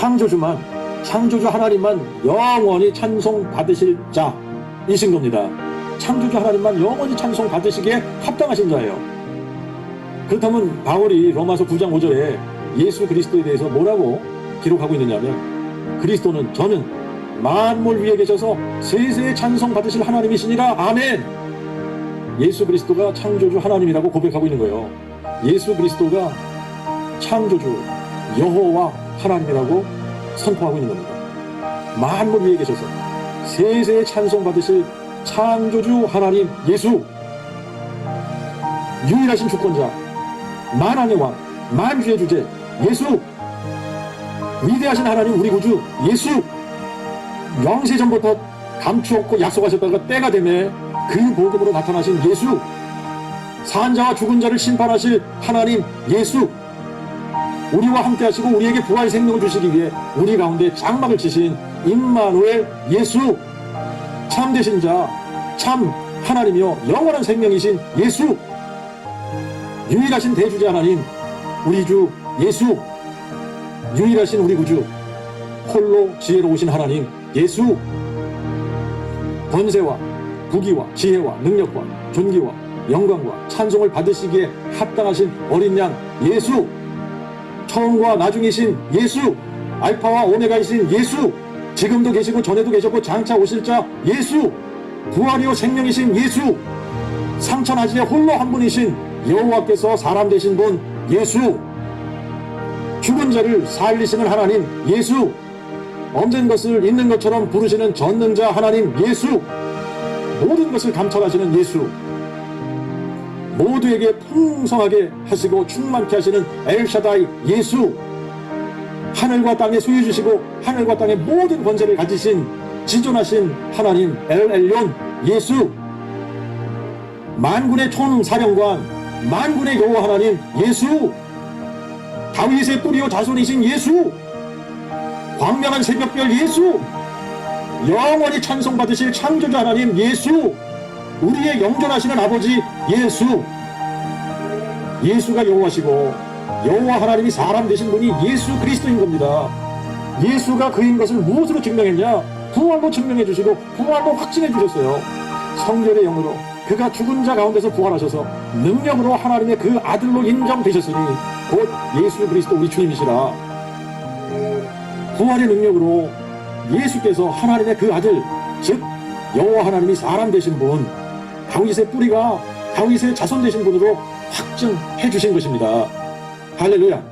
창조주만 창조주 하나님만 영원히 찬송 받으실 자이신 겁니다. 창조주 하나님만 영원히 찬송 받으시기에 합당하신 자예요. 그렇다면 바울이 로마서 9장 5절에 예수 그리스도에 대해서 뭐라고 기록하고 있느냐면 그리스도는 저는 만물 위에 계셔서 세세의 찬송 받으실 하나님이시니라 아멘. 예수 그리스도가 창조주 하나님이라고 고백하고 있는 거예요. 예수 그리스도가 창조주 여호와 하나님이라고 선포하고 있는 겁니다. 만물 위에 계셔서 세세의 찬송 받으실 창조주 하나님 예수. 유일하신 주권자 만왕의 왕 만주의 주제 예수. 위대하신 하나님 우리 구주 예수. 영세 전부터 감추었고 약속하셨다가 때가 되매 그 복음으로 나타나신 예수. 산자와 죽은 자를 심판하실 하나님 예수 우리와 함께 하시고 우리에게 부활 생명을 주시기 위해 우리 가운데 장막을 치신 임마누엘 예수. 참 되신 자 참 하나님이요 영원한 생명이신 예수. 유일하신 대주제 하나님 우리 주 예수. 유일하신 우리 구주 홀로 지혜로우신 하나님 예수. 권세와 부귀와 지혜와 능력과 존귀와 영광과 찬송을 받으시기에 합당하신 어린 양 예수 처음과 나중이신 예수 알파와 오메가이신 예수 지금도 계시고 전에도 계셨고 장차 오실 자 예수 부활이요 생명이신 예수 상천하지에 홀로 한 분이신 여호와께서 사람 되신 분 예수 죽은 자를 살리시는 하나님 예수 없는 것을 있는 것처럼 부르시는 전능자 하나님 예수 모든 것을 감찰하시는 예수 모두에게 풍성하게 하시고 충만케 하시는 엘샤다이 예수. 하늘과 땅에 소유 주시고 하늘과 땅의 모든 권세를 가지신 지존하신 하나님 엘엘yon 예수. 만군의 총사령관 만군의 여호와 하나님 예수. 다윗의 뿌리요 자손이신 예수. 광명한 새벽별 예수. 영원히 찬송받으실 창조주 하나님 예수 우리의 영존하시는 아버지 예수. 예수가 여호와시고 여호와 하나님이 사람 되신 분이 예수 그리스도인 겁니다. 예수가 그인 것을 무엇으로 증명했냐? 부활로 증명해 주시고 부활로 확증해 주셨어요. 성결의 영으로 그가 죽은 자 가운데서 부활하셔서 능력으로 하나님의 그 아들로 인정되셨으니 곧 예수 그리스도 우리 주님이시라. 부활의 능력으로 예수께서 하나님의 그 아들 즉 여호와 하나님이 사람 되신 분 다윗의 뿌리가 다윗의 자손 되신 분으로 확증해 주신 것입니다. 할렐루야